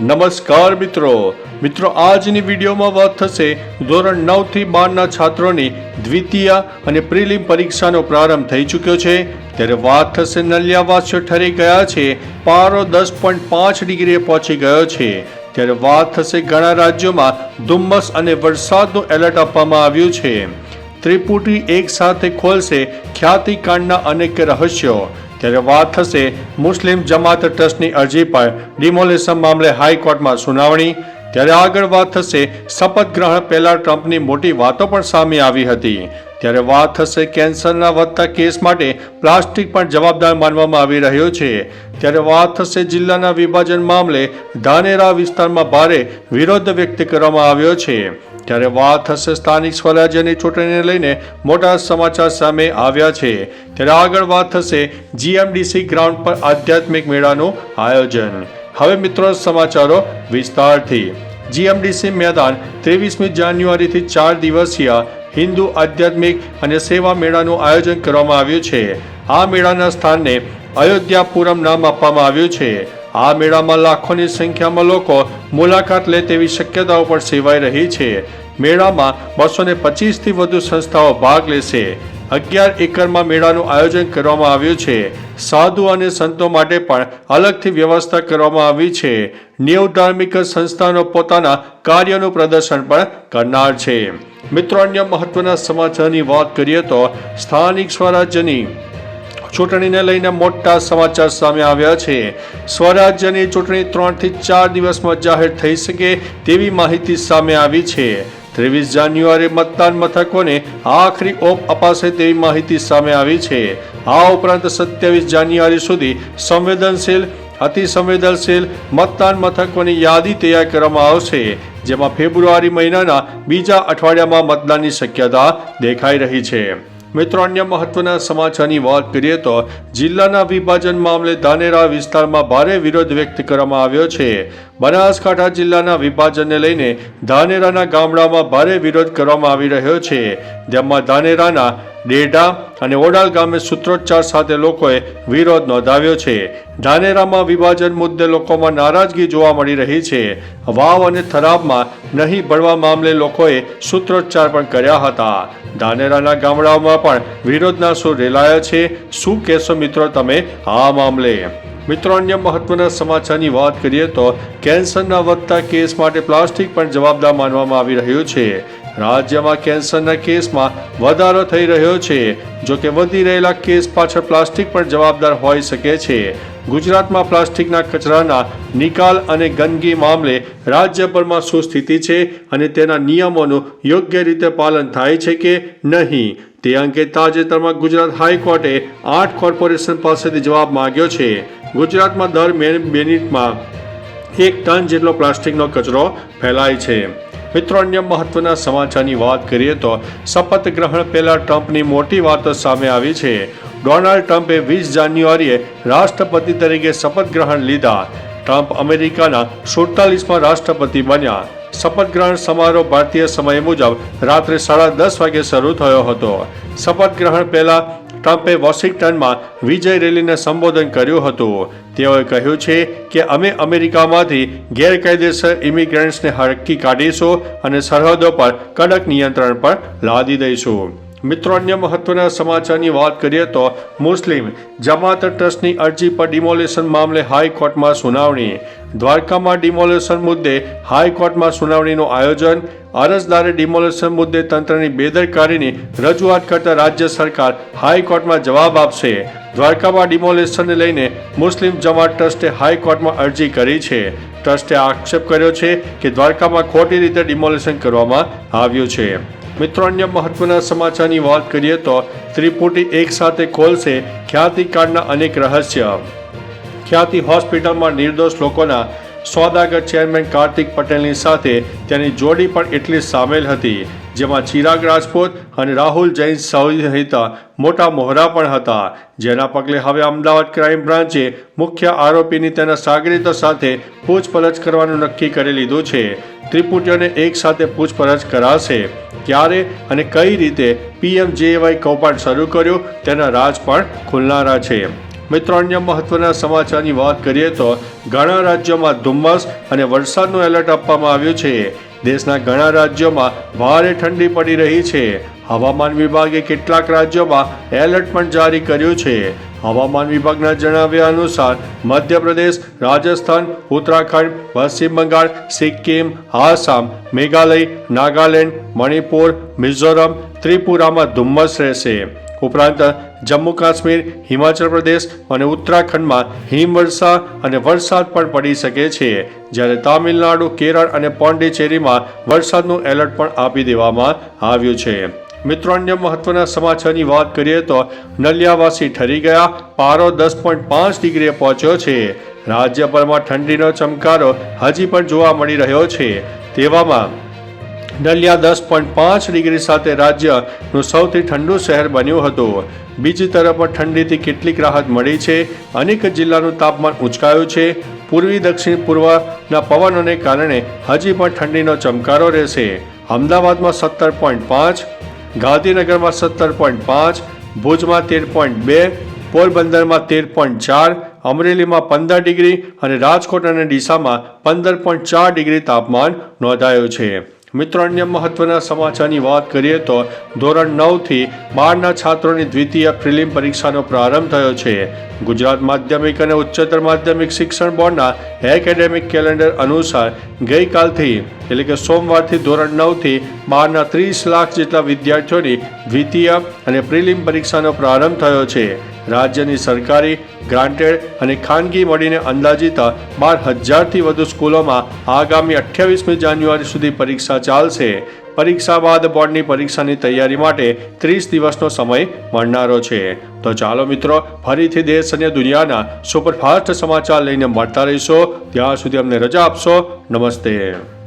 નમસ્કાર મિત્રો. મિત્રો, આજની વિડીયોમાં વાત થશે ધોરણ નવથી બારના છાત્રોની દ્વિતીય અને પ્રિલિમ પરીક્ષાનો પ્રારંભ થઈ ચૂક્યો છે. ત્યારે વાત થશે નલિયાવાસીઓ ઠરી ગયા છે. પારો દસ પોઈન્ટ પાંચ ડિગ્રીએ પહોંચી ગયો છે. ત્યારે વાત થશે ઘણા રાજ્યોમાં ધુમ્મસ અને વરસાદનું એલર્ટ આપવામાં આવ્યું છે. ત્રિપુટી એક સાથે ખોલશે ખ્યાતિકાંડના અનેક રહસ્યો. ત્યારે વાત થશે મુસ્લિમ જમાત ટ્રસ્ટની અરજી પર ડિમોલેશન મામલે હાઈકોર્ટમાં સુનાવણી. ત્યારે આગળ વાત થશે શપથ ગ્રહણ પહેલા ટ્રમ્પની મોટી વાતો પણ સામે આવી હતી. ત્યારે વાત થશે કેન્સરના વધતા કેસ માટે પ્લાસ્ટિક પણ જવાબદાર માનવામાં આવી રહ્યો છે. ત્યારે વાત થશે જિલ્લાના વિભાજન મામલે ધાનેરા વિસ્તારમાં ભારે વિરોધ વ્યક્ત કરવામાં આવ્યો છે. ત્યારે વાત થશે સ્થાનિક સ્વરાજ્યની ચૂંટણીને લઈને મોટા સમાચાર સામે આવ્યા છે. ત્યારે આગળ વાત થશે જીએમડીસી ગ્રાઉન્ડ પર આધ્યાત્મિક મેળાનું આયોજન. હવે મિત્રો સમાચારો વિસ્તારથી. જીએમડીસી મેદાન ત્રેવીસમી જાન્યુઆરીથી ચાર દિવસીય હિન્દુ આધ્યાત્મિક અને સેવા મેળાનું આયોજન કરવામાં આવ્યું છે. આ મેળાના સ્થાનને અયોધ્યાપુરમ નામ આપવામાં આવ્યું છે. આ મેળામાં લાખોની સંખ્યામાં લોકો મુલાકાત લે તેવી શક્યતાઓ પણ સેવાઈ રહી છે. મેળામાં બસો ને પચીસથી વધુ સંસ્થાઓ ભાગ લેશે. અગિયાર એકરમાં મેળાનું આયોજન કરવામાં આવ્યું છે. સાધુ અને સંતો માટે પણ અલગથી વ્યવસ્થા કરવામાં આવી છે. નેવ ધાર્મિક સંસ્થાનો પોતાના કાર્યનું પ્રદર્શન પણ કરનાર છે. મિત્રો, અન્ય મહત્વના સમાચારની વાત કરીએ તો સ્થાનિક સ્વરાજ્યની ચૂંટણીને લઈને મોટા સમાચાર સામે આવ્યા છે. સ્વરાજ્યની ચૂંટણી ત્રણથી ચાર દિવસમાં જાહેર થઈ શકે તેવી માહિતી સામે આવી છે. ત્રેવીસ જાન્યુઆરી મતદાન મથકોને આખરી ઓપ અપાશે તેવી માહિતી સામે આવી છે. આ ઉપરાંત સત્યાવીસ જાન્યુઆરી સુધી સંવેદનશીલ અતિ સંવેદનશીલ મતદાન મથકોની યાદી તૈયાર કરવામાં આવશે, જેમાં ફેબ્રુઆરી મહિનાના બીજા અઠવાડિયામાં મતદાનની શક્યતા દેખાઈ રહી છે. મિત્રો, અન્ય મહત્વના સમાચારની વાત કરીએ તો જિલ્લાના વિભાજન મામલે ધાનેરા વિસ્તારમાં ભારે વિરોધ વ્યક્ત કરવામાં આવ્યો છે. બનાસકાંઠા જિલ્લાના વિભાજનને લઈને ધાનેરાના ગામડામાં ભારે વિરોધ કરવામાં આવી રહ્યો છે. જેમાં ધાનેરાના ડેઢા અને ઓડાલ ગામે સૂત્રોચ્ચાર સાથે લોકોએ વિરોધ નોંધાવ્યો છે. ધાનેરામાં વિભાજન મુદ્દે લોકોમાં નારાજગી જોવા મળી રહી છે. વાવ અને થરાબમાં નહીં ભળવા મામલે લોકોએ સૂત્રોચ્ચાર પણ કર્યા હતા. ધાનેરાના ગામડાઓમાં પણ વિરોધના સુર રેલાયા છે. શું કહેશો મિત્રો તમે આ મામલે? મિત્રો, અન્ય મહત્વના સમાચારની વાત કરીએ તો કેન્સરના વધતા કેસ માટે પ્લાસ્ટિક પણ જવાબદાર માનવામાં આવી રહ્યું છે. રાજ્યમાં કેન્સરના કેસમાં વધારો થઈ રહ્યો છે. જો કે વધી રહેલા કેસ પાછળ પ્લાસ્ટિક પણ જવાબદાર હોઈ શકે છે. ગુજરાતમાં પ્લાસ્ટિકના કચરાના નિકાલ અને ગંદકી મામલે રાજ્યભરમાં શું સ્થિતિ છે અને તેના નિયમોનું યોગ્ય રીતે પાલન થાય છે કે નહીં? તે અંગે તાજેતરમાં ગુજરાત હાઈકોર્ટે આઠ કોર્પોરેશન પાસેથી જવાબ માંગ્યો છે. ગુજરાતમાં દર મિનિટમાં એક ટન જેટલો પ્લાસ્ટિકનો કચરો ફેલાય છે. મિત્રો, અન્ય મહત્વના સમાચારની વાત કરીએ તો શપથ ગ્રહણ પહેલા ટ્રમ્પની મોટી વાતો સામે આવી છે. ડોનાલ્ડ ટ્રમ્પે વીસ જાન્યુઆરીએ રાષ્ટ્રપતિ તરીકે શપથ ગ્રહણ લીધા. ટ્રમ્પ અમેરિકાના સુડતાલીસમાં રાષ્ટ્રપતિ બન્યા. શપથ ગ્રહણ સમારોહ ભારતીય સમય મુજબ રાત્રે સાડા દસ વાગે શરૂ થયો હતો. શપથ ગ્રહણ પહેલા ટ્રમ્પે વોશિંગ્ટનમાં વિજય રેલીને સંબોધન કર્યું હતું. તેઓએ કહ્યું છે કે અમે અમેરિકામાંથી ગેરકાયદેસર ઇમિગ્રન્ટ્સને હરકી કાઢીશું અને સરહદો પર કડક નિયંત્રણ પર લાદી દઈશું. મિત્રો, અન્ય મહત્વના સમાચારની વાત કરીએ તો મુસ્લિમ જમાત ટ્રસ્ટની અરજી પર ડિમોલેશન મામલે હાઈકોર્ટમાં સુનાવણી. દ્વારકામાં ડિમોલેશન મુદ્દે હાઈકોર્ટમાં સુનાવણીનું આયોજન. અરજદારે ડિમોલેશન મુદ્દે તંત્રની બેદરકારીની રજૂઆત કરતા રાજ્ય સરકાર હાઈકોર્ટમાં જવાબ આપશે. દ્વારકામાં ડિમોલેશનને લઈને મુસ્લિમ જમાત ટ્રસ્ટે હાઈકોર્ટમાં અરજી કરી છે. ટ્રસ્ટે આક્ષેપ કર્યો છે કે દ્વારકામાં ખોટી રીતે ડિમોલેશન કરવામાં આવ્યું છે. મિત્રો, અન્ય મહત્વના સમાચારની વાત કરીએ તો ત્રિપુટી એક સાથે ખોલશે ખ્યાતિકાંડના અનેક રહસ્ય. ખ્યાતિ હોસ્પિટલમાં નિર્દોષ લોકોના સોદાગર ચેરમેન કાર્તિક પટેલની સાથે તેની જોડી પણ એટલી સામેલ હતી. જેમાં ચિરાગ રાજપૂત અને રાહુલ જૈન સહિત મોટા મોહરા પણ હતા. જેના પગલે હવે અમદાવાદ ક્રાઇમ બ્રાન્ચે મુખ્ય આરોપીની તેના સાગરીતો સાથે પૂછપરછ કરવાનું નક્કી કરી લીધું છે. ત્રિપુટીઓને એક સાથે પૂછપરછ કરાશે. ક્યારે અને કઈ રીતે પીએમજેવાય કૌભાંડ શરૂ કર્યું તેના રાજ પણ ખુલનારા છે. મિત્રો, અન્ય મહત્વના સમાચારની વાત કરીએ તો ઘણા રાજ્યોમાં ધુમ્મસ અને વરસાદનું એલર્ટ આપવામાં આવ્યું છે. દેશના ઘણા રાજ્યોમાં ભારે ઠંડી પડી રહી છે. હવામાન વિભાગે કેટલાક રાજ્યોમાં એલર્ટ પણ જારી કર્યું છે. હવામાન વિભાગના જણાવ્યા અનુસાર, મધ્યપ્રદેશ, રાજસ્થાન, ઉત્તરાખંડ, પશ્ચિમ બંગાળ, સિક્કિમ, આસામ, મેઘાલય, નાગાલેન્ડ, મણિપુર, મિઝોરમ, ત્રિપુરામાં ધુમ્મસ રહેશે. ઉપરાંત જમ્મુ કાશ્મીર, હિમાચલ પ્રદેશ અને ઉત્તરાખંડમાં હિમવર્ષા અને વરસાદ પણ પડી શકે છે. જ્યારે તામિલનાડુ, કેરળ અને પોંડિચેરીમાં વરસાદનું એલર્ટ પણ આપી દેવામાં આવ્યું છે. મિત્રો, અન્ય મહત્વના સમાચારની વાત કરીએ તો નલિયાવાસી ઠરી ગયા, પારો દસ પોઈન્ટ પાંચ ડિગ્રીએ પહોંચ્યો છે. રાજ્યભરમાં ઠંડીનો ચમકારો હજી પણ જોવા મળી રહ્યો છે. તેવામાં નલિયા દસ પોઈન્ટ પાંચ ડિગ્રી સાથે રાજ્યનું સૌથી ઠંડુ શહેર બન્યું હતું. બીજી તરફ ઠંડીથી કેટલીક રાહત મળી છે. અનેક જિલ્લાનું તાપમાન ઉંચકાયું છે. પૂર્વી, દક્ષિણ, પૂર્વના પવનોને કારણે હજી પણ ઠંડીનો ચમકારો રહેશે. અમદાવાદમાં સત્તર પોઈન્ટ પાંચ, ગાંધીનગરમાં સત્તર પોઈન્ટ પાંચ, ભુજમાં તેર પોઈન્ટ બે, પોરબંદરમાં તેર પોઈન્ટ ચાર, અમરેલીમાં પંદર ડિગ્રી અને રાજકોટ અને ડીસામાં પંદર પોઈન્ટ ચાર ડિગ્રી તાપમાન નોંધાયું છે. મિત્રો, અન્ય મહત્વના સમાચારની વાત કરીએ તો ધોરણ નવથી બારના છાત્રોની દ્વિતીય પ્રિલિમ પરીક્ષાનો પ્રારંભ થયો છે. ગુજરાત માધ્યમિક અને ઉચ્ચતર માધ્યમિક શિક્ષણ બોર્ડના એકેડેમિક કેલેન્ડર અનુસાર ગઈકાલથી, એટલે કે સોમવારથી ધોરણ નવથી બારના ત્રીસ લાખ જેટલા વિદ્યાર્થીઓની દ્વિતીય અને પ્રિલિમ પરીક્ષાનો પ્રારંભ થયો છે. રાજ્યની સરકારી ગ્રાન્ટેડ અને ખાનગી મળીને અંદાજિત બાર હજારથી વધુ સ્કૂલોમાં આગામી અઠ્યાવીસમી જાન્યુઆરી સુધી પરીક્ષા ચાલશે. પરીક્ષા બાદ બોર્ડની પરીક્ષાની તૈયારી માટે ત્રીસ દિવસનો સમય મળનારો છે. તો ચાલો મિત્રો, ફરીથી દેશ અને દુનિયાના સુપરફાસ્ટ સમાચાર લઈને મળતા રહીશો. ત્યાં સુધી અમને રજા આપશો. નમસ્તે.